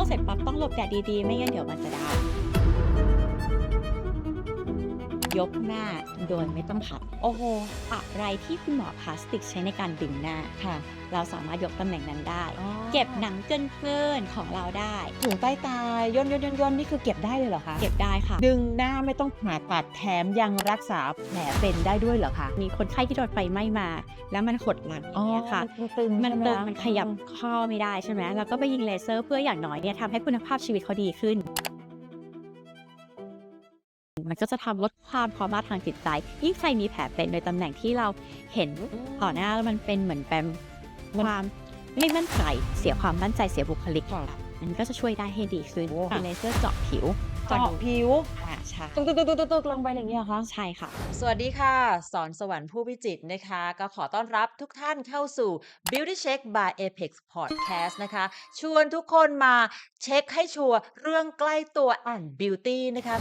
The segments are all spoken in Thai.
อร์เสร็จปั๊บต้องหลบแดดดีๆ ไม่งั้นเดี๋ยวมันจะดำ ยกหน้าโดยไม่ต้องพับ โอ้โห อะไรที่คุณหมอพลาสติกใช้ในการดึงหน้าค่ะ เราสามารถยกตำแหน่งนั้นได้อ๋อเก็บหนังเกินๆของเราได้ ถุงใต้ตาย่นย่นย่นย่นนี่คือเก็บได้เลยเหรอคะ เก็บได้ค่ะ ดึงหน้าไม่ต้องผ่าตัดแถมยังรักษาแผลเป็นได้ด้วยเหรอคะ มีคนไข้ที่โดนไฟไหม้มา แล้วมันหดหลังอย่างเงี้ยค่ะ มันตึงมันใช่ไหตึงคะมันขยับข้อไม่ได้ใช่ไหมแล้วก็ไปยิงเลเซอร์เพื่ออย่างน้อยเนี่ยทำให้คุณภาพชีวิตเขาดีขึ้น มันก็จะทำลดความทรมานทางจิตใจ ยิ่งใครมีแผลเป็นโดยตำแหน่งที่เราเห็นต่อหน้าแล้วมันเป็นเหมือนเป็นความไม่มั่นใจ เสียความมั่นใจเสียบุคลิกค่ะอันนี้ก็จะช่วยได้ให้ดีขึ้นโอ้เป็นเลเซอร์เจาะผิวเจาะผิวอ่าใช่ตึกตึกตึกตึกตึกลงไปอย่างเงี้ยเหรอคะใช่ค่ะ สวัสดีค่ะ สอนสวรรค์ผู้วิจิตรนะคะ ก็ขอต้อนรับทุกท่านเข้าสู่ Beauty Check by Apex Podcast นะคะ ชวนทุกคนมาเช็คให้ชัวร์เรื่องใกล้ตัวอ่าน Beauty นะคะ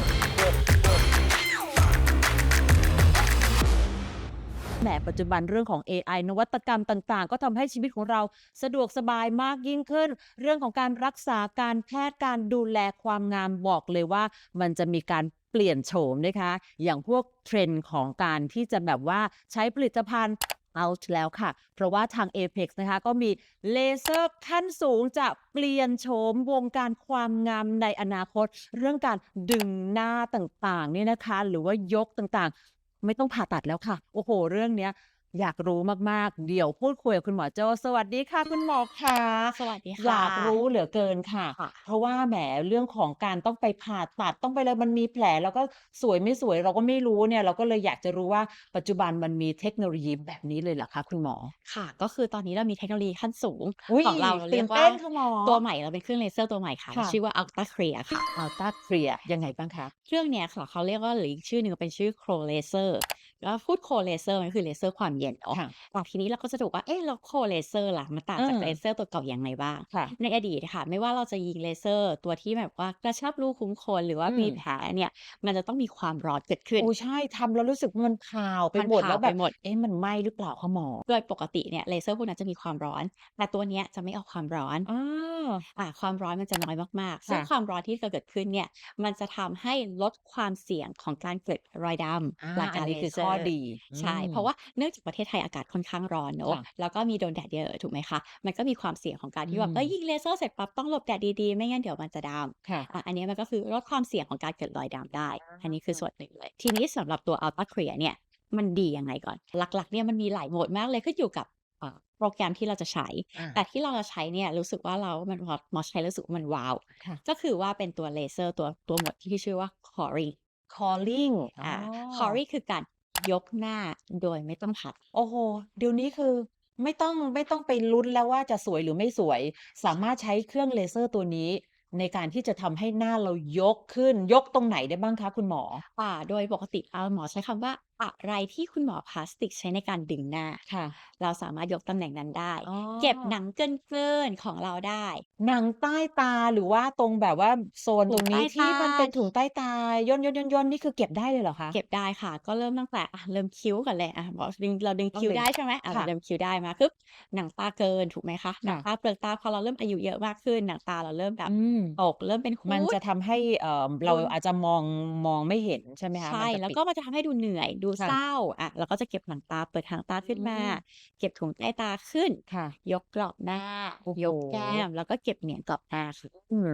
แหมปัจจุบันเรื่องของ AI นวัตกรรมต่าง ๆ ก็ทำให้ชีวิตของเราสะดวกสบายมากยิ่งขึ้น เรื่องของการรักษาการแพทย์การดูแลความงามบอกเลยว่า มันจะมีการเปลี่ยนโฉมนะคะ อย่างพวกเทรนด์ของการที่จะแบบว่าใช้ผลิตภัณฑ์ out แล้วค่ะ เพราะว่าทาง Apex นะคะ ก็มีเลเซอร์ขั้นสูงจะเปลี่ยนโฉมวงการความงามในอนาคต เรื่องการดึงหน้าต่างๆเนี่ยนะคะ หรือว่ายกต่างๆ ไม่ต้องผ่าตัดแล้วค่ะ โอ้โห เรื่องเนี้ย อยากรู้มากๆ เดี๋ยวพูดคุยกับคุณหมอโจสวัสดีค่ะคุณหมอค่ะ สวัสดีค่ะ อยากรู้เหลือเกินค่ะ ค่ะ เพราะว่าแหมเรื่องของการต้องไปผ่าตัดต้องไปเลยมันมีแผล แล้วก็สวยไม่สวยเราก็ไม่รู้เนี่ย เราก็เลยอยากจะรู้ว่าปัจจุบันมันมีเทคโนโลยีแบบนี้เลยเหรอคะคุณหมอ ค่ะ ก็คือตอนนี้เรามีเทคโนโลยีขั้นสูงอุ๊ยของเราเราเรีตื่ยนกว่าเต้นค่ะหมอ ตัวใหม่เราเป็นเครื่องเลเซอร์ตัวใหม่ค่ะ ค่ะ ชื่อว่า Ultra Clear ค่ะ อัลต้าเคลียยังไงบ้างคะ เครื่องเนี้ยค่ะเขาเรียกว่าหรืออีกชื่อหนึ่งเป็นชื่อโครเลเซอร์ แล้วพูดโครเลเซอร์มันคือเลเซอร์ความเย็นเนาะค่ะแต่ทีนี้เราก็จะดูว่า เอ๊ะแล้วโครเลเซอร์ล่ะ มันต่างจากเออเลเซอร์ตัวเก่าอย่างไรบ้างค่ะในอดีตค่ะ ไม่ว่าเราจะยิงเลเซอร์ตัวที่แบบว่ากระชับรูขุมขนหรือว่าอืมมีแผลเนี่ย มันจะต้องมีความร้อนเกิดขึ้น โอ้ใช่ทำแล้วรู้สึกมันพราวไปมันหมดพราวแล้วแบบไปหมดเอ๊ะมันไหม้หรือเปล่าคะหมอโดยปกติเนี่ยเลเซอร์พวกนั้นจะมีความร้อน แต่ตัวเนี้ยจะไม่เอาความร้อนอ๋ออ่าความร้อนมันจะน้อยมากๆซึ่งค่ะความร้อนที่จะเกิดขึ้นเนี่ย มันจะทำให้ลดความเสี่ยงของการเกิดรอยดำอาหลังอักานรนี้เลคือเซข้ออร์ดีใช่อืมเพราะว่าเนื่องจากประเทศไทยอากาศค่อนข้างร้อนเนอะค่ะ แล้วก็มีโดนแดดเยอะถูกไหมคะมันก็มีความเสี่ยงของการที่แบบอืมเอ้ยยิงเลเซอร์เสร็จปั๊บต้องหลบแดดดีๆ ไม่งั้นเดี๋ยวมันจะดำค่ะอะอันนี้มันก็คือลดความเสี่ยงของการเกิดรอยดำได้ อันนี้คือส่วนหนึ่งเลย ทีนี้สำหรับตัว Ultra Clear เนี่ยมันดียังไงก่อน หลักๆเนี่ยมันมีหลายโหมดมากเลยขึ้นอยู่กับเอ่อโปรแกรมที่เราจะใช้ อ่า แต่ที่เราจะใช้เนี่ยรู้สึกว่าเรา มันพอมอใช้แล้วรู้สึกว่ามันว้าว ค่ะ ก็คือว่าเป็นตัวเลเซอร์ตัวตัวโหมดที่ชื่อว่า Coring calling อ่าอ๋อ Coring คือการ ยกหน้าโดยไม่ต้องผัด โอ้โห เดี๋ยวนี้คือไม่ต้องไม่ต้องไปลุ้นแล้วว่าจะสวยหรือไม่สวย สามารถใช้เครื่องเลเซอร์ตัวนี้ ในการที่จะทำให้หน้าเรายกขึ้น ยกตรงไหนได้บ้างคะคุณหมอ?อ่า โดยปกติเอาหมอใช้คำว่า อะไรที่คุณหมอพลาสติกใช้ในการดึงหน้า ค่ะ เราสามารถยกตำแหน่งนั้นได้ อ๋อ เก็บหนังเกินๆของเราได้ หนังใต้ตาหรือว่าตรงแบบว่าโซนถุตรงงใต้นี้ที่ตา มันเป็นถุงใต้ตาย่นๆๆๆนี่คือเก็บได้เลยเหรอคะ?เก็บได้ค่ะ ก็เริ่มตั้งแต่อ่าเริ่มคิ้วก่อนเลยอ่าบอกดึงเราดึงต้องคิ้วดึงได้ใช่ไหมอ่าค่ะเราดึงคิ้วได้มาปุ๊บหนังตาเกินถูกไหมคะหนังค่ะ ตาเปลือกตาพอเราเริ่มอายุเยอะมากขึ้นหนังตาเราเริ่มแบบอืม ตกเริ่มเป็นคมันรูดจะทำให้เอ่อเราคุณอาจจะมองมองไม่เห็นใช่ไหมคะ ใช่มันจะแล้วปิด ก็มันจะทำให้ดูเหนื่อยดูค่ะเศร้าอะเราก็จะเก็บหนังตาเปิดหางตาขึ้นมาอืมเก็บถุงใต้ตาขึ้นค่ะ ยกกรอบหน้าโอ้โฮยกแก้ม แล้วก็เก็บเหนียงกรอบหน้าค่ะอืม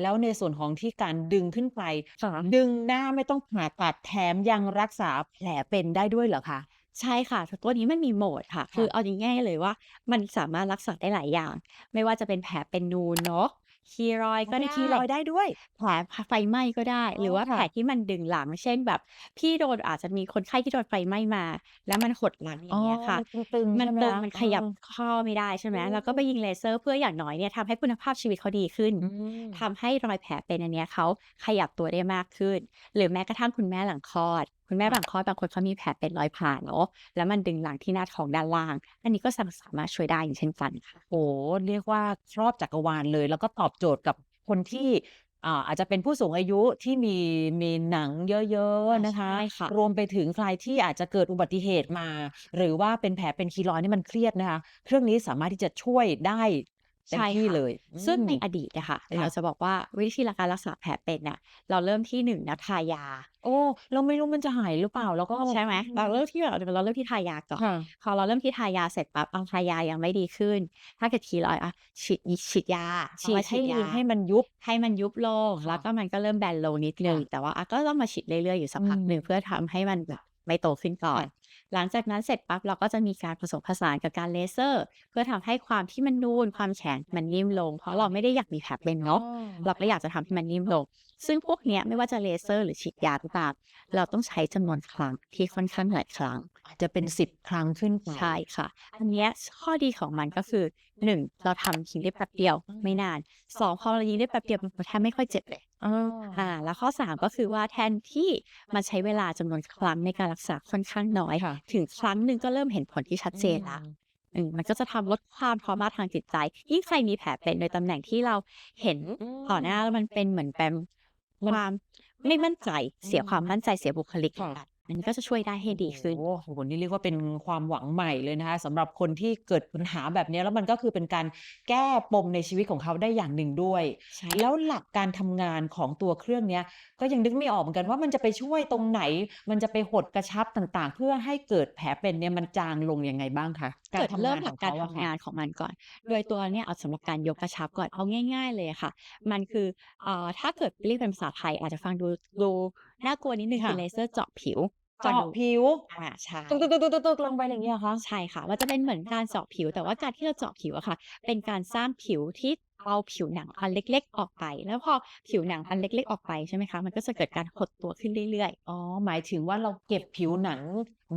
แล้วในส่วนของที่การดึงขึ้นไปค่ะดึงหน้าไม่ต้องผ่าตัดแถมยังรักษาแผลเป็นได้ด้วยเหรอคะ?ใช่ค่ะแต่ตัวนี้มันมีโหมดค่ะค่ะ คือเอาง่ายๆเลยว่า มันสามารถรักษาได้หลายอย่าง ไม่ว่าจะเป็นแผลเป็นนูนเนาะ คีรอยด์อ๋ก็อได้มีคีรอยด์ได้ด้วย แผลพไฟไหม้ก็ได้ อ๋อหรือว่าแผค่ะ ลที่มันดึงหลัง เช่นแบบ พี่โดนอาจจะมีคนไข้ที่โดนไฟไหม้มา แล้วมันหดหลังออ๋ย่าองเงี้ยค่ะ มันตึงๆ มัใช่ไหมตึงคะ?มันเอขยับอข้อไม่ได้ใช่ไหมอืเราก็ไปมยิงเลเซอร์เพื่ออย่างน้อยเนี่ยทำให้คุณภาพชีวิตเขาดีขึ้นอืมทำให้รอยแผลเป็นอันเนี้ยเขาขยับตัวได้มากขึ้น หรือแม้กระทั่งคุณแม่หลังคลอดคุณแม่หค่ะลังคลอดบางคนเขามีแผลเป็นรอยผ่าเนาะแล้วมันดึงหลังที่หน้าท้องด้านล่าง อันนี้ก็สามสามารถช่วยได้อย่างเช่นกันค่ะ โอ้โฮเรียกว่าครอบจักรวาลเลย แล้วก็ตอบโจทย์กับคนที่อ่าอาจจะเป็นผู้สูงอายุที่มีมีหนังเยอะอาๆนะใช่คะค่ะรวมไปถึงใครที่อาจจะเกิดอุบัติเหตุมา หรือว่าเป็นแผลเป็นคีรอยด์นี่มันเครียดนะคะ เครื่องนี้สามารถที่จะช่วยได้ เต็มใช่ที่ค่ะเลย ซึ่งในอืมอดีตอะค่ะค่ะเราจะบอกว่าวิธีการรักษาแผลเป็นน่ะ เราเริ่มที่หนึ่งนะทายา โอ้เราไม่รู้มันจะหายหรือเปล่าแล้วก็ใช่ไหมเราเริ่มที่เราเราเริ่มที่ทายาก่อนค่ะพอเราเริ่มที่ทายาเสร็จปั๊บเอาทายายังไม่ดีขึ้น ถ้าเกิดทีเราอะฉีดฉีดยาฉีดพอให้ยาให้มันยุบให้มันยุบลงค่ะแล้วก็มันก็เริ่มแบนลงนิดนึงค่ะแต่ว่าอะก็ต้องมาฉีดเรื่อยๆอยู่สักพักอืมหนึ่งเพื่อทำให้มันแบบไม่โตขึ้นก่อนค่ะ หลังจากนั้นเสร็จปั๊บเราก็จะมีการผสมผสานกับการเลเซอร์ เพื่อทำให้ความที่มันนูนความแข็งมันนิ่มลง เพราะเราไม่ได้อยากมีแผลเป็นเนาะเราก็อยากจะทำให้มันนิ่มลง ซึ่งพวกเนี้ยไม่ว่าจะเลเซอร์หรือฉีดยาก็ตามเราต้องใช้จำนวนครั้งที่ค่อนข้างหลายครั้ง อาจจะเป็นสิบครั้งขึ้นไปใช่ค่ะ อันเนี้ยข้อดีของมันก็คือหนึ่งเราทำทิ้งได้แป๊บเดียวอืมไม่นานสองพอเรายิงได้แป๊บเดียวมันแทบไม่ค่อยเจ็บเลยอ่าอ่าแล้วข้อสามก็คือว่าแทนที่มันใช้เวลาจำนวนครั้งในการรักษาค่อนข้างน้อยค่ะถึงครั้งหนึ่งก็เริ่มเห็นผลที่ชัดเจนละอืมมันก็จะทำลดความทรมาทางจิตใจ ยิ่งใครมีแผลเป็นในตำแหน่งที่เราเห็นอืมต่อหน้าแล้วมันเป็นเหมือนเป็นความไม่มั่นใจเสียความมั่นใจเสียบุคลิกค่ะ อันนี้ก็จะช่วยได้ให้ดีขึ้น โอ้โหนี่เรียกว่าเป็นความหวังใหม่เลยนะคะสำหรับคนที่เกิดปัญหาแบบนี้แล้วมันก็คือเป็นการแก้ปมในชีวิตของเขาได้อย่างหนึ่งด้วย ใช่ แล้วหลักการทำงานของตัวเครื่องเนี้ย ก็ยังนึกไม่ออกเหมือนกันว่ามันจะไปช่วยตรงไหน มันจะไปหดกระชับต่างๆ เพื่อให้เกิดแผลเป็นเนี่ยมันจางลงยังไงบ้างคะเกิดเริ่มขจาอกงการเขอะทำค่ะงานของมันก่อน โดยตัวเนี่ยเอาสำหรับการยกกระชับก่อนเอาง่าย ๆ เลยค่ะ มันคือเอ่อถ้าเกิดเรียกเป็นภาษาไทยอาจจะฟังดูดู น่ากลัวนิดนึงค่ะคือเลเซอร์เจาะผิวเจาะผิวอ่าใช่ตึกตึกตึกตึกตึกลงไปอย่างเงี้ยเหรอคะใช่ค่ะ มันจะเป็นเหมือนการเจาะผิว แต่ว่าการที่เราเจาะผิวอะค่ะ เป็นการสร้างผิวที่ เอาผิวหนังอันเล็ก ๆ ออกไป แล้วพอผิวหนังอันเล็ก ๆ ออกไปใช่ไหมคะ มันก็จะเกิดการหดตัวขึ้นเรื่อยอ๋อ หมายถึงว่าเราเก็บผิวหนัง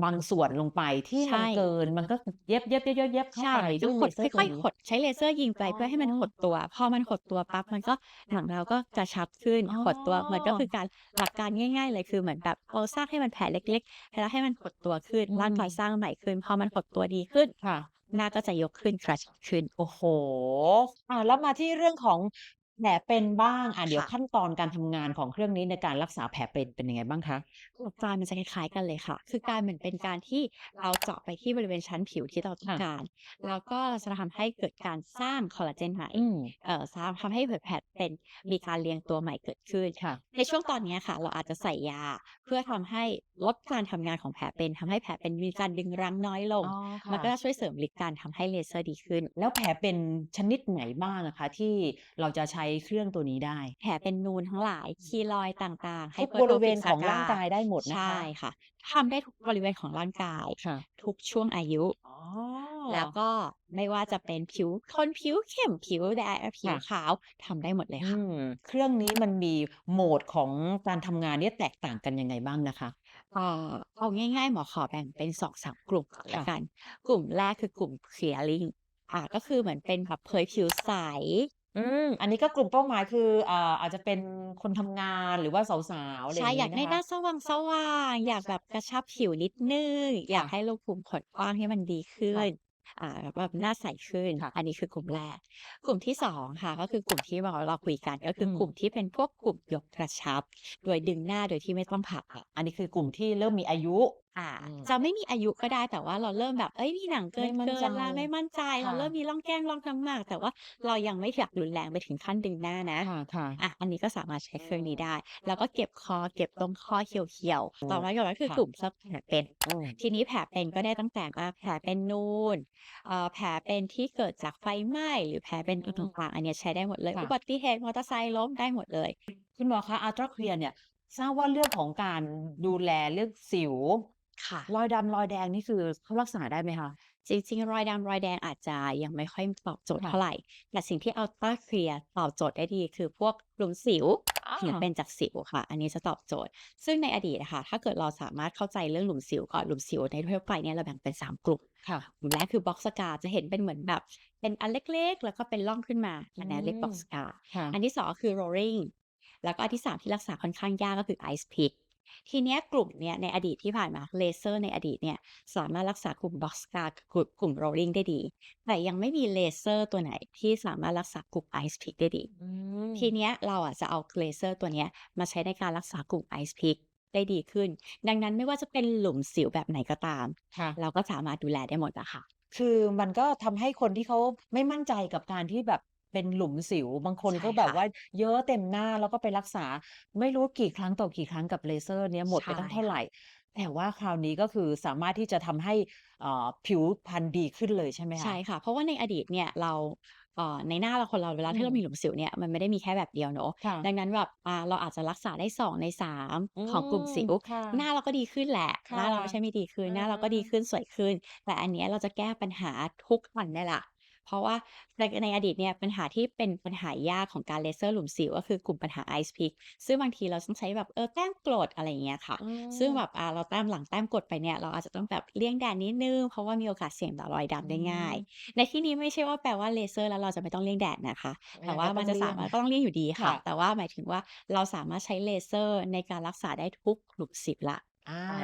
บางส่วนลงไปที่ใช่ มันเกินมันก็เย็บเย็บเย็บเย็บเย็บๆเข้าใช่ไปต้องหดเลเซอร์ค่อยตัวนี้ ๆหดใช้เลเซอร์ยิงไปอ๋อ เพื่อให้มันหดตัว พอมันหดตัวปั๊บมันก็หนังเราก็กระชับขึ้นอ๋อ หดตัวมันก็คือการหลักการง่าย ๆ เลยคือเหมือนแบบเราสร้างให้มันแผลเล็กๆแล้วให้มันหดตัวขึ้นอืมร่างกายสร้างใหม่ขึ้น พอมันหดตัวดีขึ้น ค่ะ หน้าก็จะยกขึ้นคระชับขึ้น โอ้โห อ่าแล้วมาที่เรื่องของ แผลเป็นบ้างอะเดี๋ยวค่ะขั้นตอนการทำงานของเครื่องนี้ในการรักษาแผลเป็นเป็นยังไงบ้างคะหลักการมันจะคล้ายๆกันเลยค่ะ คือการเหมือนเป็นการที่เราเจาะไปที่บริเวณชั้นผิวที่เราต้องค่ะการ แล้วก็จะทำให้เกิดการสร้างคอลลาเจนใหม่อืมเอ่อสร้างทำให้เกิดแผลเป็นมีการเรียงตัวใหม่เกิดขึ้นค่ะในช่วงตอนเนี้ยค่ะ เราอาจจะใส่ยาเพื่อทำให้ลดการทำงานของแผลเป็นทำให้แผลเป็นมีการดึงรั้งน้อยลงอ๋อมันค่ะก็จะช่วยเสริมฤทธิ์การทำให้เลเซอร์ดีขึ้น แล้วแผลเป็นชนิดไหนบ้างอะคะ ที่เราจะใช้เครื่องตัวนี้ได้ แผลเป็นนูนทั้งหลายคีลอยด์ต่างๆทุกบริเวณของร่างกายได้หมดนะคะใช่ค่ะทำได้ทุกบริเวณของร่างกายค่ะทุกช่วงอายุอ๋อแล้วก็ไม่ว่าจะเป็นผิวคนผิวเข้มผิวแดงผิวค่ะขาวทำได้หมดเลยอืค่ะมเครื่องนี้มันมีโหมดของการทำงานเนี่ยแตกต่างกันยังไงบ้างนะคะเอ่อเอาง่ายๆ หมอขอแบ่งเป็นสองสามกลุ่มก่อนละค่ะกัน กลุ่มแรกคือกลุ่ม clearing อ่าก็คือเหมือนเป็นแบบเผยผิวใส อืม อันนี้ก็กลุ่มเป้าหมาย คือ อ่า อาจจะเป็นคนทำงานหรือว่าสาว ๆ อะไรอใช่ ย่างอยานี้กได้นะหน้าคะสว่างสว่างอยากแบบกระชับผิวนิดนึง อยากค่ะ ให้รูขุมขนกว้างให้มันดีขึ้ค่ะ น อ่า แบบหน้าใสขึ้น ค่ะ อันนี้คือกลุ่มแรก กลุ่มที่สองค่ะ ก็คือกลุ่มที่เราเราคุยกัน ก็คืออมกลุ่มที่เป็นพวกกลุ่มยกกระชับ โดยดึงหน้าโดยที่ไม่ต้องผ่าตัดอันนี้คือกลุ่มที่เริ่มมีอายุ อ่าอืมจะไม่มีอายุก็ได้แต่ว่าเราเริ่มแบบเอ้ยมีหนังเกิไม่นมั่นเกินใจแล้วไม่มั่นใจเราค่ะเริ่มมีร่องแก้มร่องน้ำหมาก แต่ว่าเรายังไม่อยากรุนแรงไปถึงขั้นดึงหน้านะ ค่ะค่ะ อะ อันนี้ก็สามารถใช้เครื่องนี้ได้ แล้วก็เก็บคอ เก็บตรงข้อเขียวอืมๆต่อมาก็คือค่ะกลุ่มซับแผลเป็น อืม ทีนี้แผลเป็นก็ได้ตั้งแต่ว่าแผลเป็นนูนเอ่อแผลเป็นที่เกิดจากไฟไหม้หรือแผลเป็นอืมต่างๆ อันเนี้ยใช้ได้หมดเลย ค่ะ อุบัติเหตุมอเตอร์ไซค์ล้มได้หมดเลย คุณหมอคะอัลตราเคลียร์เนี่ยทราบว่าเรื่องของการดูแลเรื่องสิว ค่ะ รอยดำรอยแดงนี่คือเขารักษาได้ไหมคะ จริงๆ รอยดำรอยแดงอาจจะยังไม่ค่อยตอบโจทย์ค่ะ เท่าไหร่ แต่สิ่งที่อัลตราเคลียร์ตอบโจทย์ได้ดีคือพวกหลุมสิวหรือเป็นจากสิวค่ะ อันนี้จะตอบโจทย์ ซึ่งในอดีตนะคะถ้าเกิดเราสามารถเข้าใจเรื่องหลุมสิวก่อนหลุมสิวในทั่วไปเนี่ยเราแบ่งเป็น3กลุ่ม ค่ะ กลุ่มแรกคือบ็อกสกาจะเห็นเป็นเหมือนแบบ เป็นอันเล็กๆ แล้วก็เป็นร่องขึ้นมาอันนี้เรียกอืมบ็อกสกา ค่ะอันที่สองคือ rolling แล้วก็อันที่สามที่รักษาค่อนข้างยากก็คือ ice pick ทีเนี้ยกลุ่มเนี้ยในอดีตที่ผ่านมาเลเซอร์ในอดีตเนี่ยสามารถรักษากลุ่ม box scar กับกลุ่มกลุ่ม rolling ได้ดี แต่ยังไม่มีเลเซอร์ตัวไหนที่สามารถรักษากลุ่ม ice pick ได้ดีอืมทีเนี้ยเราอะจะเอาเลเซอร์ตัวเนี้ยมาใช้ในการรักษากลุ่ม ice pick ได้ดีขึ้น ดังนั้นไม่ว่าจะเป็นหลุมสิวแบบไหนก็ตามค่ะเราก็สามารถดูแลได้หมดอะค่ะ คือมันก็ทำให้คนที่เขาไม่มั่นใจกับการที่แบบ เป็นหลุมสิว บางคนใช่ก็แบบค่ะ ว่าเยอะเต็มหน้าแล้วก็ไปรักษา ไม่รู้กี่ครั้งต่อกี่ครั้งกับเลเซอร์เนี้ยหมดไปใช่ตั้งเท่าค่ะไรแต่ว่าคราวนี้ก็คือสามารถที่จะทำให้เอ่อผิวพรรณดีขึ้นเลยใช่ไหมใช่คะ?ค่ะ เพราะว่าในอดีตเนี่ยเราเอ่อในหน้าเราคนเราเวลาอืที่เรามมีหลุมสิวเนี่ยมันไม่ได้มีแค่แบบเดียวเนาะค่ะ ดังนั้นแบบอ่าเราอาจจะรักษาได้2ใน3อืของกลุ่มมสิว ค่ะ หน้าเราก็ดีขึ้นแหละค่หน้าเราะไม่ใช่ไม่ดีขึ้นอืหน้าเราก็ดีมขึ้นสวยขึ้น แต่อันเนี้ยเราจะแก้ปัญหาทุกวันเนี่ยแหละ เพราะว่าในในอดีตเนี่ยปัญหาที่เป็นปัญหายากของการเลเซอร์หลุมสิวก็คือกลุ่มปัญหา Ice Pick ซึ่งบางทีเราต้องใช้แบบเออแต้มกรดอะไรอย่างเงี้ยค่ะอืซึ่งแบมบอ่าเราแต้มหลังแต้มกรดไปเนี่ยเราอาจจะต้องแบบเลี่ยงแดดนิดหนึ่งเพราะว่ามีโอกาสเสี่ยงต่อรอยอืดำได้ง่ายมในที่นี้ไม่ใช่ว่าแปลว่าเลเซอร์แล้วเราจะไม่ต้องเลี่ยงแดดนะคะ แต่ยังว่าไงก็มันต้อจะงเลีส่ยางมารถนะก็ต้องเลี่ยงอยู่ดีค่ค่ะะแต่ว่าหมายถึงว่าเราสามารถใช้เลเซอร์ในการรักษาได้ทุกหลุมสิวแล้ว อาอา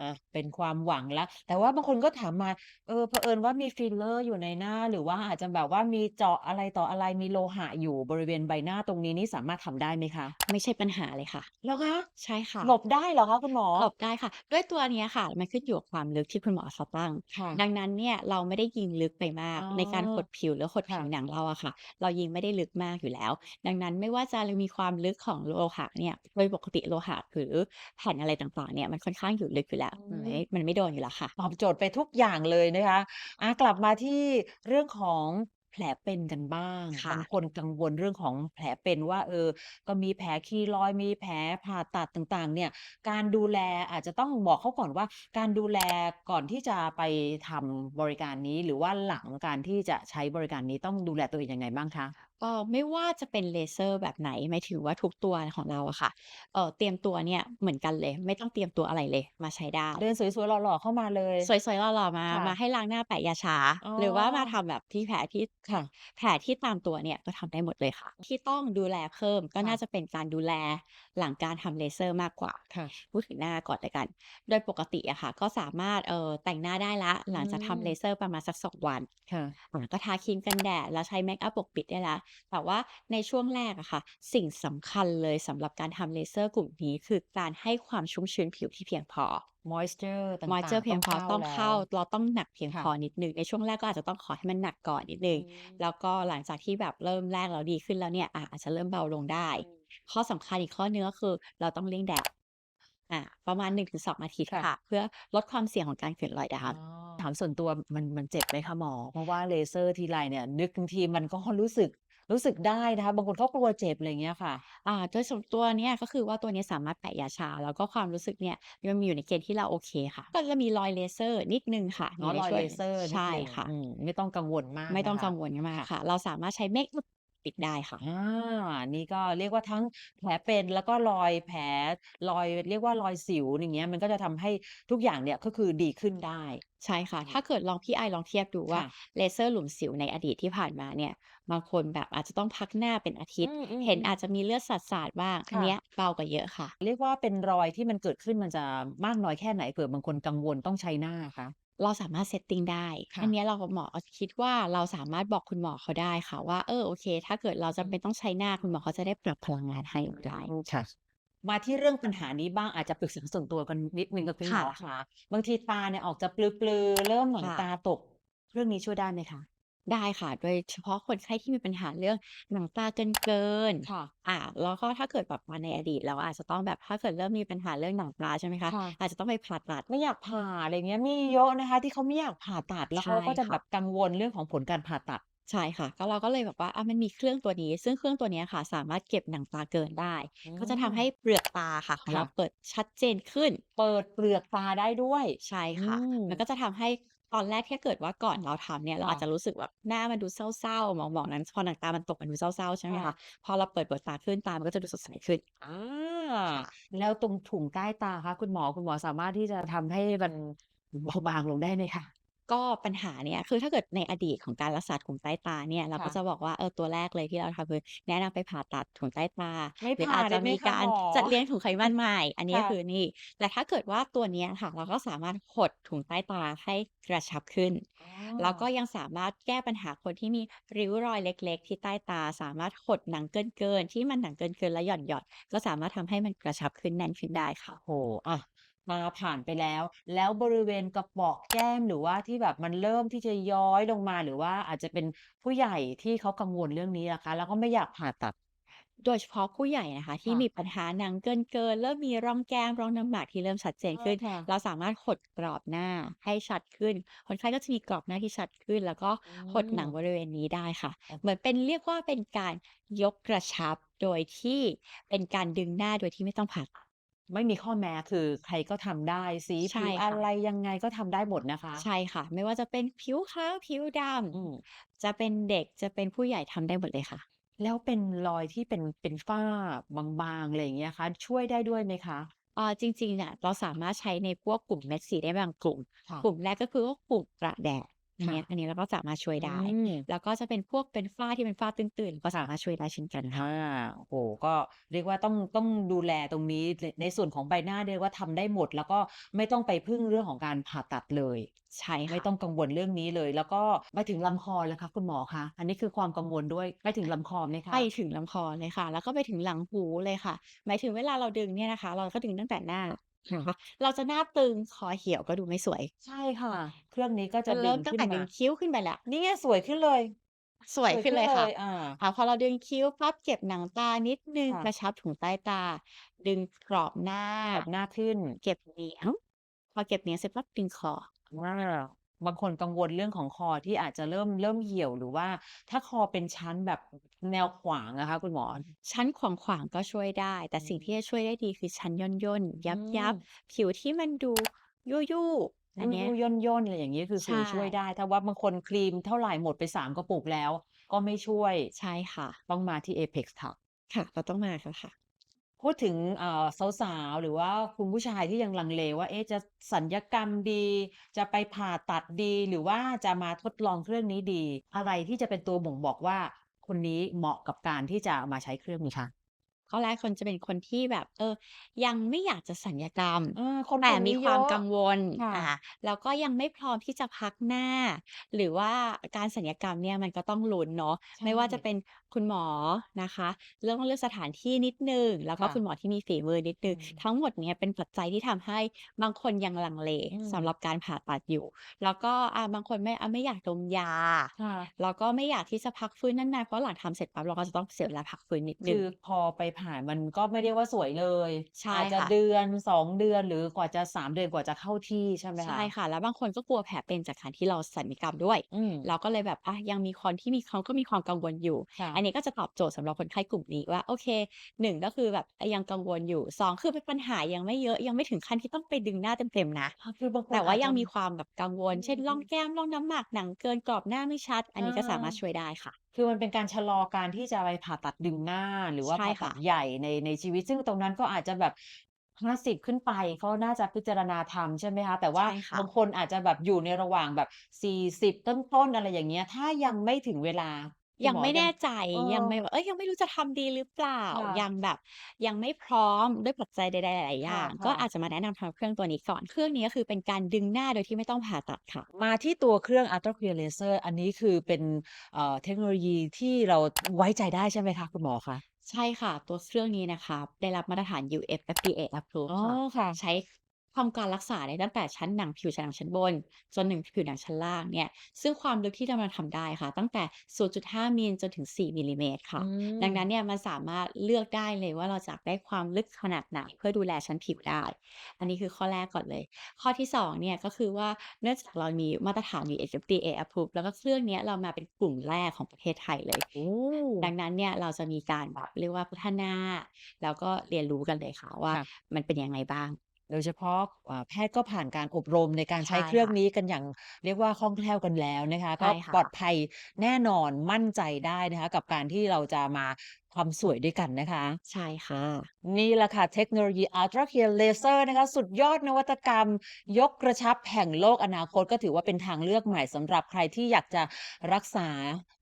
อะเป็นความหวังแล้ว แต่ว่าบางคนก็ถามมา เออ เผอิญว่ามีฟิลเลอร์อยู่ในหน้า หรือว่าอาจจะแบบว่ามีเจาะอะไรต่ออะไร มีโลหะอยู่บริเวณใบหน้าตรงนี้ นี่สามารถทำได้ไหมคะ?ไม่ใช่ปัญหาเลยค่ะ เหรอคะ?ใช่ค่ะ หลบได้เหรอคะคุณหมอ?หลบได้ค่ะ ด้วยตัวเนี้ยค่ะ มันขึ้นอยู่กับความลึกที่คุณหมอเขาตั้ง ค่ะ ดังนั้นเนี่ยเราไม่ได้ยิงลึกไปมาก อ๋อ ในการขดผิว หรือขดค่ผิวะหนังเราอะค่ะ เรายิงไม่ได้ลึกมากอยู่แล้ว ดังนั้นไม่ว่าจะมีความลึกของโลหะเนี่ย โดยปกติโลหะ หรือแผ่นอะไรต่าง ๆ เนี่ย มันค่อนข้างอยู่ลึกอยู่แล้วอืมันมไม่มันไม่โดนอยู่แล้วค่ะตอบโจทย์ไปทุกอย่างเลยนะคะอากลับมาที่เรื่องของแผลเป็นกันบ้างค่บางะคนกังวลเรื่องของแผลเป็นว่า เออ ก็มีแผลคีลอยด์มีแผลผ่าตัดต่างๆ เนี่ย การดูแลอาจจะต้องบอกเขาก่อนว่า การดูแลก่อนที่จะไปทำบริการนี้หรือว่าหลังการที่จะใช้บริการนี้ต้องดูแลตัวเองยังไงบ้างคะ? เอ่อ ไม่ว่าจะเป็นเลเซอร์แบบไหน หมายถึงว่าทุกตัวของเราอะค่ะ เอ่อ เตรียมตัวเนี่ยเหมือนกันเลย ไม่ต้องเตรียมตัวอะไรเลย มาใช้ได้ เดินสวย ๆ หล่อ ๆ เข้ามาเลย สวย ๆ หล่อ ๆ มา ค่ะ มาให้ล้างหน้าแปะยาชา อ๋อ หรือว่ามาทำแบบที่แผลที่ ค่ะ แผลที่ตามตัวเนี่ย ก็ทำได้หมดเลยค่ะ ที่ต้องดูแลเพิ่ม ก็ค่น่าะจะเป็นการดูแลหลังการทำเลเซอร์มากกว่า ค่ะ พูดถึงหน้าก่อนแล้วกัน โดยปกติอะค่ะ ก็สามารถ เอ่อ แต่งหน้าได้แล้วหลังจากทำเลอืมเซอร์ประมาณสัก 2 วันค่ะ อ่า ก็ทาครีมกันแดด แล้วใช้เมกอัปปกปิดได้แล้วแต่ว่าในช่วงแรกอะค่ะ สิ่งสำคัญเลยสำหรับการทำเลเซอร์กลุ่มนี้ คือการให้ความชุ่มชื้นผิวที่เพียงพอ Moisture ต่าง Moisture ๆเพีต้ยองงพอเข้าต้องแล้เข้าวเราต้องหนักเพียงค่พะอนิดหนึ่งในช่วงแรกก็อาจจะต้องขอให้มันหนักก่อนนิดหนึ่งอืมแล้วก็หลังจากที่แบบเริ่มแรกแล้วดีขึ้นแล้วเนี่ยอาอาจจะเริ่มเบาลงได้อืมข้อสำคัญอีกข้อหนึ่งก็คือ เราต้องเลี่ยงแดดอาประมาณ 1-2 อาทิตย์ค่ะค่ะ เพื่อลดความเสี่ยงของการเกิดรอยดอ๋อำถามส่วนตัวมันมันเจ็บไหมคะหมอ?เพราะว่าเลเซอร์ทีไรเนี่ย นึกทีมันก็รู้สึก รู้สึกได้นะคะ บางคนเขากลัวเจ็บอะไรอย่างเงี้ยค่ะ อ่าโดยส่วนตัวเนี่ยก็คือว่าตัวเนี้ยสามารถแปะยาชา แล้วก็ความรู้สึกเนี่ยยังมีอยู่ในเกณฑ์ที่เราโอเคค่ะ ก็จะมีรอยเลเซอร์นิดหนึ่งค่ะออ๋อยู่ในรอยช่วเลงเซอร์นิใชด่หนึ่งค่ะอืมไม่ต้องกังวลมากไม่ต้องนะคะกังวลมากค่ะค่ะ เราสามารถใช้เมกอัป ปิดได้ค่ะ อา นี่ก็เรียกว่าทั้งแผลเป็น แล้วก็รอยแผล รอย เรียกว่ารอยสิว อย่างเงี้ย มันก็จะทำให้ทุกอย่างเนี่ย ก็คือดีขึ้นได้ ใช่ค่ะ อืถ้ามเกิดลอง พี่ไอลองเทียบดูว่าค่ะ เลเซอร์หลุมสิวในอดีตที่ผ่านมาเนี่ย บางคนแบบอาจจะต้องพักหน้าเป็นอาทิตย์อืมเห็นอาๆจจะมีเลือดสาด ๆ บ้างอันค่ะเนี้ยเบากว่าเยอะค่ะ เรียกว่าเป็นรอยที่มันเกิดขึ้นมันจะมากน้อยแค่ไหน?เผื่อบางคนกังวลต้องใช้หน้าอะคะ เราสามารถ setting ได้ ค่ะ อันเนี้ยเรากับหมอคิดว่าเราสามารถบอกคุณหมอเขาได้ค่ะว่า เออโอเค ถ้าเกิดเราอือจำเป็นต้องใช้หน้าคุณหมอเขาจะได้ปรับพลังงานให้ได้อืมค่ะ มาที่เรื่องปัญหานี้บ้างอาจจะปรึกษาส่วนตัวกันนิดหนึ่งกับคุณคหม่ะอคะบางทีตาเนี่ยออกจะปลือๆเริ่มหนังค่ะ ตาตก เรื่องนี้ช่วยได้ไหมคะ? ได้ค่ะ โดยเฉพาะคนไข้ที่มีปัญหาเรื่องหนังตาเกินค่ะๆอาแล้วก็ถ้าเกิดแบบมาในอดีตเราอาจจะต้องแบบถ้าเกิดเริ่มมีปัญหาเรื่องหนังตาใช่ไหมคะ ค่ะ อาจจะต้องไปผ่าตัด ไม่อยากผ่าอะไรอย่างเงี้ยมีเยอะนะคะ ที่เขาไม่อยากผ่าตัดแล้วใช่เขาก็จะค่แบะบกังวลเรื่องของผลการผ่าตัด ใช่ค่ะ ก็เราก็เลยแบบว่าอามันมีเครื่องตัวนี้ ซึ่งเครื่องตัวเนี้ยค่ะ สามารถเก็บหนังตาเกินได้ อืก็จะทำให้มเปลือกตาค่ะของค่เราะเปิดชัดเจนขึ้น เปิดเปลือกตาได้ด้วย ใช่อืค่ะ ม มันก็จะทำให้ ตอนแรกถ้าเกิดว่าก่อนเราทำเนี่ย เราค่อาจะจะรู้สึกแบบหน้ามันดูเศร้าๆหมองๆนั้น พอหนังตามันตกมันดูเศร้าๆใช่ไหมค่ะคะพอเราเปิดเปลือกตาขึ้นตามันก็จะดูสดใสขึ้นอาค่ะแล้วตรงถุงใต้ตาคะคุณหมอคุณหมอสามารถที่จะทำให้มันเบาบางลงได้ไหมคะ? ก็ปัญหาเนี่ย คือถ้าเกิดในอดีตของการรักษาถุงใต้ตาเนี่ย เราค่ก็ะจะบอกว่า เออ ตัวแรกเลยที่เราทำคือ แนะนำไปผ่าตัดถุงใต้ตา ไม่หรือผ่าอาจไดจะ้ไหมมีคะการหมอ?จัดเรียงถุงไขมันใหม่ อันนี้คก็่ะคือนี่ แต่ถ้าเกิดว่าตัวเนี้ยค่ะ เราก็สามารถหดถุงใต้ตาให้กระชับขึ้น อ๋แล้วก็อยังสามารถแก้ปัญหาคนที่มีริ้วรอยเล็ก ๆ ที่ใต้ตา สามารถหดหนังเกินๆที่มันหนังเกินๆแล้วหย่อนๆก็สามารถทำให้มันกระชับขึ้นแน่นขึ้นได้ค่ะโอ้โฮอะ ตาผ่านไปแล้ว แล้วบริเวณกระเปาะแก้มหรือว่าที่แบบมันเริ่มที่จะย้อยลงมาหรือว่าอาจจะเป็นผู้ใหญ่ที่เขากังวลเรื่องนี้ล่ะคะ แล้วก็ไม่อยากผ่าตัดโดยเฉพาะผู้ใหญ่นะคะ ที่ค่ะมีปัญหาหนังเกินๆเริ่มมีร่องแก้มร่องน้ำหมากที่เริ่มชัดเจนเออขึ้น ค่ะเราสามารถหดกรอบหน้าให้ชัดขึ้น คนไข้ก็จะมีกรอบหน้าที่ชัดขึ้น แล้วก็อืหดหนังมบริเวณนี้ได้ค่ะอ๋อเหมือนเป็นเรียกว่าเป็นการยกกระชับโดยที่เป็นการดึงหน้าโดยที่ไม่ต้องผ่าตัด ไม่มีข้อแม้คือใครก็ทำได้สีใช่ผิวค่อะะไรยังไงก็ทำได้หมดนะคะใช่ค่ะ ไม่ว่าจะเป็นผิวขาวผิวดอืมำจะเป็นเด็กจะเป็นผู้ใหญ่ทำได้หมดเลยค่ะ แล้วเป็นรอยที่เป็นเป็นฝ้าบางๆอะไรอย่างเงี้ยคะช่วยได้ด้วยไหมคะอ่าจริงๆเนี่ยเราสามารถใช้ในพวกกลุ่มเม็ดสีได้บางกลุ่ม ค่ะกลุ่มแรกก็คือพวกกลุ่มกระแดด อันค่ะเนี้ยอันนี้เราก็สามารถช่วยอืได้มแล้วก็จะเป็นพวกเป็นฝ้าที่เป็นฝ้าตื้นๆก็สามารถช่วยได้เช่นกันค่ะอาโอ้โฮก็เรียกว่าต้องต้องดูแลตรงนี้ในในส่วนของใบหน้าเรียกว่าทำได้หมด แล้วก็ไม่ต้องไปพึ่งเรื่องของการผ่าตัดเลยใช่คไม่่ะต้องกังวลเรื่องนี้เลย แล้วก็ไปถึงลำคอล่ะคะคุณหมอคะอันนี้คือความกังวลด้วยไปถึงลำคอไหมคะ?ไปถึงลำคอเลยค่ะ แล้วก็ไปถึงหลังหูเลยค่ะ หมายถึงเวลาเราดึงเนี่ยนะคะ เราก็ดึงตั้งแต่หน้านะ คะเราจะหน้าตึง คอเหี่ยวก็ดูไม่สวย ใช่ค่ะ เครื่องนี้ก็จจะะดึเริ่งมตั้ขึง้นแต่มดึางคิ้วขึ้นไปแล้ว นี่ไงสวยขึ้นเลย สวยสวยขึ้ขึ้นนเลยเลค่ะยอาอ่าพอเราดึงคิ้วปั๊บเก็บหนังตานิดหนึ่งค่ะกระชับถุงใต้ตา ดึงกรอบหน้า แบบหน้าขึ้นเก็บเหนียงพอเก็บเหนียงเสร็จปั๊บดึงคออา บางคนกังวลเรื่องของคอที่อาจจะเริ่มเริ่มเหี่ยวหรือว่า ถ้าคอเป็นชั้นแบบแนวขวางอะคะคุณหมอ?ชั้นขวางๆก็ช่วยได้ แต่อืสิ่งที่มจะช่วยได้ดีคือชั้นย่นๆอืยับมๆผิวที่มันดูยู่ๆอันเนี้ยยู่ๆย่นๆอะไรอย่างงี้คือใชคือช่วยได้ ถ้าว่าบางคนครีมเท่าไรหมดไป3กระปุกแล้ว ก็ไม่ช่วยใช่ค่ะ ต้องมาที่ Apex ค่ะค่ะเราต้องมาแล้วค่ะ พูดถึงเอ่อสาวๆ หรือว่าคุณผู้ชายที่ยังลังเลว่า เอ๊ะจะสัญญกรรมดี จะไปผ่าตัดดี หรือว่าจะมาทดลองเครื่องนี้ดี อะไรที่จะเป็นตัวบ่งบอกว่าคนนี้เหมาะกับการที่จะมาใช้เครื่องนี้คะ? ข้อแรกคนจะเป็นคนที่แบบ เออ ยังไม่อยากจะศัลยกรรมเออคนแต่กลุ่มมีนี้คเยวามอะกังวลค่ะอ่าแล้วก็ยังไม่พร้อมที่จะพักหน้า หรือว่าการศัลยกรรมเนี่ยมันก็ต้องลุ้นเนาะใช่ไม่ว่าจะเป็นคุณหมอนะคะ เรื่องเรื่องสถานที่นิดหนึ่งแล้วก็ค่ะคุณหมอที่มีฝีมือนิดหนึ่งอืมทั้งหมดเนี้ยเป็นปัจจัยที่ทำให้บางคนยังลังเลอืมสำหรับการผ่าตัดอยู่ แล้วก็อ่าบางคนไม่อ่าไม่อยากดมยาค่ะแล้วก็ไม่อยากที่จะพักฟื้นนานๆเพราะหลังทำเสร็จปั๊บเราก็จะต้องเสียเวลาพักฟื้นนิดหคนึ่ืงอพอไปผ่ามันก็ไม่ได้ว่าสวยเลย ใช่อาจจะค่ะ เดือน2เดือนหรือกว่าจะ3เดือนกว่าจะเข้าที่ใช่ไหมใช่คะ?ค่ะ แล้วบางคนก็กลัวแผลเป็นจากการที่เราศัลยกรรมด้วย อืมเราก็เลยแบบอ่ายังมีคนที่มีเขาก็มีความกังวลอยู่ ค่ะอันนี้ก็จะตอบโจทย์สำหรับคนไข้กลุ่มนี้ว่าโอเค1ก็คือแบบอะยังกังวลอยู่2คือเป็นปัญหายังไม่เยอะยังไม่ถึงขั้นที่ต้องไปดึงหน้าเต็มๆนะอาคือบางคแต่นว่าอาจยัจะ งมีความแบบกังวลอืเช่นร่องมแก้มร่องน้ำหมากหนังเกินกรอบหน้าไม่ชัด อันนี้ก็สามารถอาช่วยได้ค่ะ คือมันเป็นการชะลอการที่จะไปผ่าตัดดึงหน้า หรือว่าใช่ผ่าคตั่ะ ดใหญ่ในในชีวิต ซึ่งตรงนั้นก็อาจจะแบบ 50 ขึ้นไปก็น่าจะพิจารณาทำใช่ไหมคะ?แต่ว่าใช่ค่ะ บางคนอาจจะแบบอยู่ในระหว่างแบบ 40 ต้นๆ อะไรอย่างเงี้ย ถ้ายังไม่ถึงเวลา คุยณังหมอไม่ยัแน่งใจเอยังไม่อแบบ เอ๊ย ยังไม่รู้จะทำดีหรือเปล่า ค่ะ ยังแบบ ยังไม่พร้อมด้วยปัจจัยใด ๆ หลายๆอคย่าง่ก็ะอาๆจจะมาแนะนำทำเครื่องตัวนี้ก่อน เครื่องนี้ก็คือเป็นการดึงหน้าโดยที่ไม่ต้องผ่าตัดค่ะ มาที่ตัวเครื่อง Ultraclear Laser อันนี้คือเป็น เอ่อ เทคโนโลยีที่เราไว้ใจได้ใช่ไหมคะคุณหมอคะ?ใช่ค่ะ ตัวเครื่องนี้นะคะ ได้รับมาตรฐาน US FDA อ๋ Approve อค่ะ ค่ะ ใช้ ทำการรักษาได้ตั้งแต่ชั้นหนังผิวชั้นหนังชั้นบน จนถึงผิวหนังชั้นล่างเนี่ย ซึ่งความลึกที่เรามาทำได้ค่ะ ตั้งแต่ 0.5 มิลจนถึง 4 มิลลิเมตรอืค่ะดังนั้นมเนี่ยมันสามารถเลือกได้เลยว่าเราจะได้ความลึกขนาดไหนเพื่อดูแลชั้นผิวได้ อันนี้คือข้อแรกก่อนเลย ข้อที่2เนี่ยก็คือว่าเนื่องจากเรามีมาตรฐาน US FDA Approve แล้วก็เครื่องเนี้ยเรามาเป็นกลุ่มแรกของประเทศไทยเลย โอ้ดังนั้นเนี่ยเราจะมีการแบบเรียกว่าพัฒนา แล้วก็เรียนรู้กันเลยค่ะว่าค่ะ มันเป็นยังไงบ้าง โดยเฉพาะอ่าแพทย์ก็ผ่านการอบรมในการใชใช้่เครื่อค่งะนี้กันอย่างเรียกว่าคล่องแคล่วกันแล้วนะคะใชก็่ค่ปลอดะภัยแน่นอนมั่นใจได้นะคะกับการที่เราจะมาทำสวยด้วยกันนะคะ ใช่ค่ะ นี่แหละค่ะ เทคโนโลยี Ultraclear Laser นะคะ สุดยอดนวัตกรรม ยกกระชับแห่งโลกอนาคตก็ถือว่าเป็นทางเลือกใหม่สำหรับใครที่อยากจะรักษา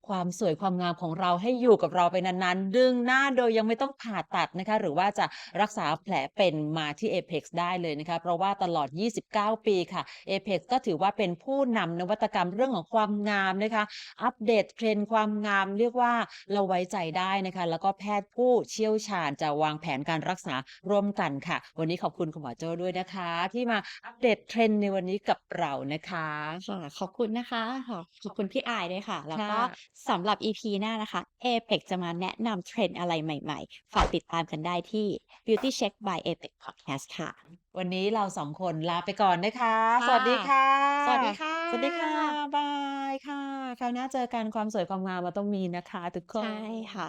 ความสวยความงามของเราให้อยู่กับเราไปนานๆ ดึงหน้าโดยยังไม่ต้องผ่าตัดนะคะ หรือว่าจะรักษาแผลเป็นมาที่ Apex ได้เลยนะคะ เพราะว่าตลอด 29 ปีค่ะ Apex ก็ถือว่าเป็นผู้นำนวัตกรรมเรื่องของความงามนะคะ อัปเดตเทรนด์ความงามเรียกว่าเราไว้ใจได้นะคะ แล้วก็แพทย์ผู้เชี่ยวชาญจะวางแผนการรักษาร่วมกันค่ะ วันนี้ขอบคุณคุณหมอโจ้ด้วยนะคะ ที่มาอัปเดตเทรนด์ในวันนี้กับเรานะคะค่ะขอบคุณนะคะขอบขอบคุณพี่อายด้วยค่ะ แล้วก็ค่ะสำหรับ EP หน้านะคะ Apex จะมาแนะนำเทรนด์อะไรใหม่ๆ ฝากติดตามกันได้ที่ Beauty Check by Apex Podcast ค่ะ วันนี้เราสองคนลาไปก่อนนะคะค่ะสวัสดีค่ะ สวัสดีค่ะ สวัสดีค่ะ บายค่ะ คราวหน้าเจอกันความสวยความงามมันต้องมีนะคะ ทุกคน ใช่ค่ะ